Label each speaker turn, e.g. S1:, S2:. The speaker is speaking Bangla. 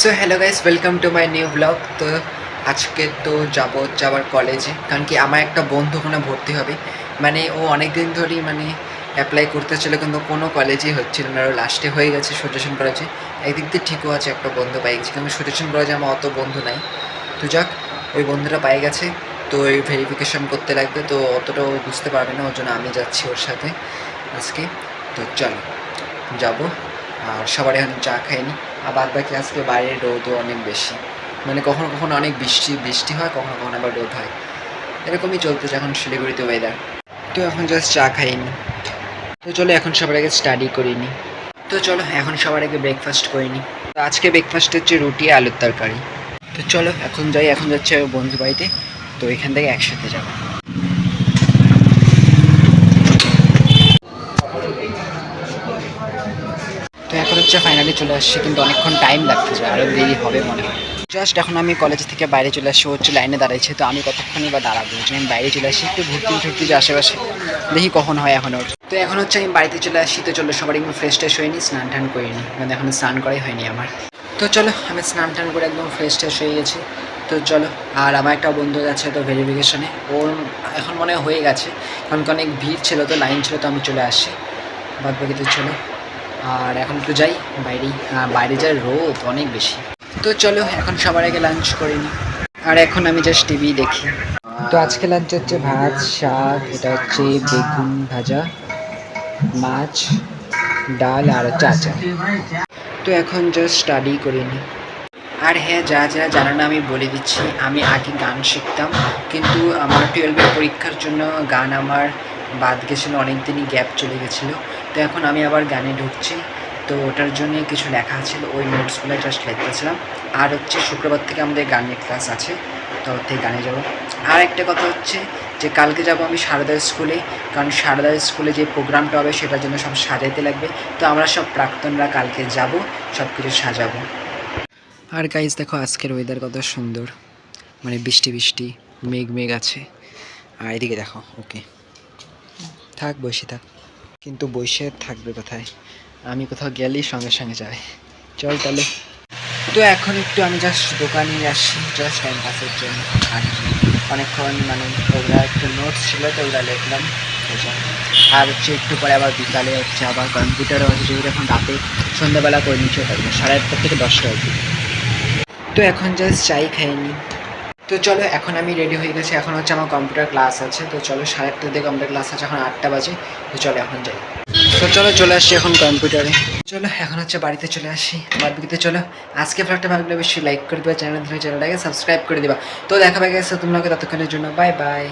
S1: So hello guys welcome to my new blog তো আজকে তো যাব যাবার কলেজে কারণ কি আমার একটা বন্ধু ওখানে ভর্তি হবে। মানে ও অনেক দিন ধরেই মানে অ্যাপ্লাই করতে ছিল কিন্তু কোনো কলেজেই হচ্ছিল না। লাস্টে হয়ে গেছে সুজেশন কলেজে একদিক দিয়ে ঠিকও আছে, একটা বন্ধু পাই গেছে। কিন্তু সুজেশন কলেজে আমার অত বন্ধু নাই। তো যাক, ওই বন্ধুটা পাই গেছে। তো ওই ভেরিফিকেশন করতে লাগবে, তো অতটাও বুঝতে পারবে না, ওর জন্য আমি যাচ্ছি ওর সাথে আজকে। তো চলো, যাব। আর সবার এখন চা খাইনি। আর বাদ বাকি আজকে বাইরে রোদও অনেক বেশি। মানে কখনো কখনো অনেক বৃষ্টি বৃষ্টি হয়, কখনো কখনো আবার রোদ হয়। এরকমই চলতেছে এখন শিলিগুড়িতে ওয়েদার তো এখন জাস্ট চা খাইনি। তো চলো এখন সবার আগে স্টাডি করিনি। তো চলো এখন সবার আগে ব্রেকফাস্ট করিনি। তো আজকে ব্রেকফাস্ট হচ্ছে রুটি আলুর তরকারি। তো চলো এখন যাই, এখন যাচ্ছে বন্ধু বাড়িতে। তো এখান থেকে একসাথে যাব তো এখন হচ্ছে ফাইনালি চলে আসছি, কিন্তু অনেকক্ষণ টাইম লাগতে লাগতেছে আরও দেরি হবে মনে হয়। জাস্ট এখন আমি কলেজ থেকে বাইরে চলে আসছি হচ্ছে লাইনে দাঁড়াইছে, তো আমি কতক্ষণই বা দাঁড়াবো? আমি বাইরে চলে আসি একটু ঘুরতে ঘুরতে যে আশেপাশে, দেখি কখন হয় এখন। ওর তো এখন হচ্ছে আমি বাড়িতে চলে আসছি, তো চলো সবার একদম ফ্রেশ ট্রেশ হয়নি স্নান টান করিনি কারণ এখন স্নান করাই হয়নি আমার। তো চলো, আমি স্নান টান করে একদম ফ্রেশ ট্রেশ হয়ে গেছি। তো চলো, আর আমার একটা বন্ধু আছে তো ভেরিফিকেশনে ওর এখন মনে হয় হয়ে গেছে, কারণ অনেক ভিড় ছিল, তো লাইন ছিল, তো আমি চলে আসছি। বাদ বাকি তো চলো। আর এখন একটু যাই, বাইরেই বাইরে যায় রোদ অনেক বেশি। তো চলো, এখন সবার আগে লাঞ্চ করে নিই আর এখন আমি জাস্ট টিভি দেখি। তো আজকে লাঞ্চ হচ্ছে ভাত, শাক, এটা হচ্ছে বেগুন ভাজা, মাছ, ডাল আর হচ্ছে তো এখন জাস্ট স্টাডি করে নিই আর হ্যাঁ যা যা জানো না আমি বলে দিচ্ছি। আমি আগে গান শিখতাম, কিন্তু আমার টুয়েলভের পরীক্ষার জন্য গান আমার বাদ গেছিল অনেক দিনই গ্যাপ চলে গেছিল। তো এখন আমি আবার গানে ঢুকছি। তো ওটার জন্যে কিছু লেখা ছিল, ওই নোটসগুলো জাস্ট লিখতেছিলাম। আর হচ্ছে শুক্রবার থেকে আমাদের গানের ক্লাস আছে, তো থেকে গানে যাব। আর একটা কথা হচ্ছে যে কালকে যাব আমি সারদা স্কুলে কারণ সারদা স্কুলে যে প্রোগ্রামটা হবে সেটার জন্য সব সাজাইতে লাগবে। তো আমরা সব প্রাক্তনরা কালকে যাব সব কিছু সাজাবো। আর গাইজ দেখো আজকের ওয়েদার কত সুন্দর। মানে বৃষ্টি বৃষ্টি, মেঘ মেঘ আছে। আর এদিকে দেখো ওকে থাক, বসে থাক। কিন্তু বসে থাকবে কোথায়? আমি কোথাও গেলেই সঙ্গে সঙ্গে যাবে। চল তাহলে। তো এখন একটু আমি জাস্ট দোকানে আসি জাস্ট টাইম পাসের জন্য। আর অনেকক্ষণ মানে ওরা একটু নোটস ছিল তো ওরা লিখলাম। আর হচ্ছে একটু পরে আবার বিকালে হচ্ছে আবার কম্পিউটারও আছে যেগুলো এখন রাতে সন্ধ্যাবেলা করে নিচে থাকবে সাড়ে আটটা থেকে দশটা অবধি। তো এখন জাস্ট চাই খাইনি। তো চলো, এখন আমি রেডি হয়ে গেছি। এখন হচ্ছে আমার কম্পিউটার ক্লাস আছে। তো চলো, সাড়ে আটটা থেকে কম্পিউটার ক্লাস আছে। এখন আটটা বাজে। তো চলো, এখন যাই। তো চলো, চলে আসছি এখন কম্পিউটারে চলো, এখন হচ্ছে বাড়িতে চলে আসি। বাড়িতে চলো। আজকে ফ্লাগটা ভালো বেশি লাইক করে দেবা। চ্যানেল চ্যানেলটাকে সাবস্ক্রাইব করে দেবা। তো দেখা হয়ে গেছে তোমাকে ততক্ষণের জন্য বাই বাই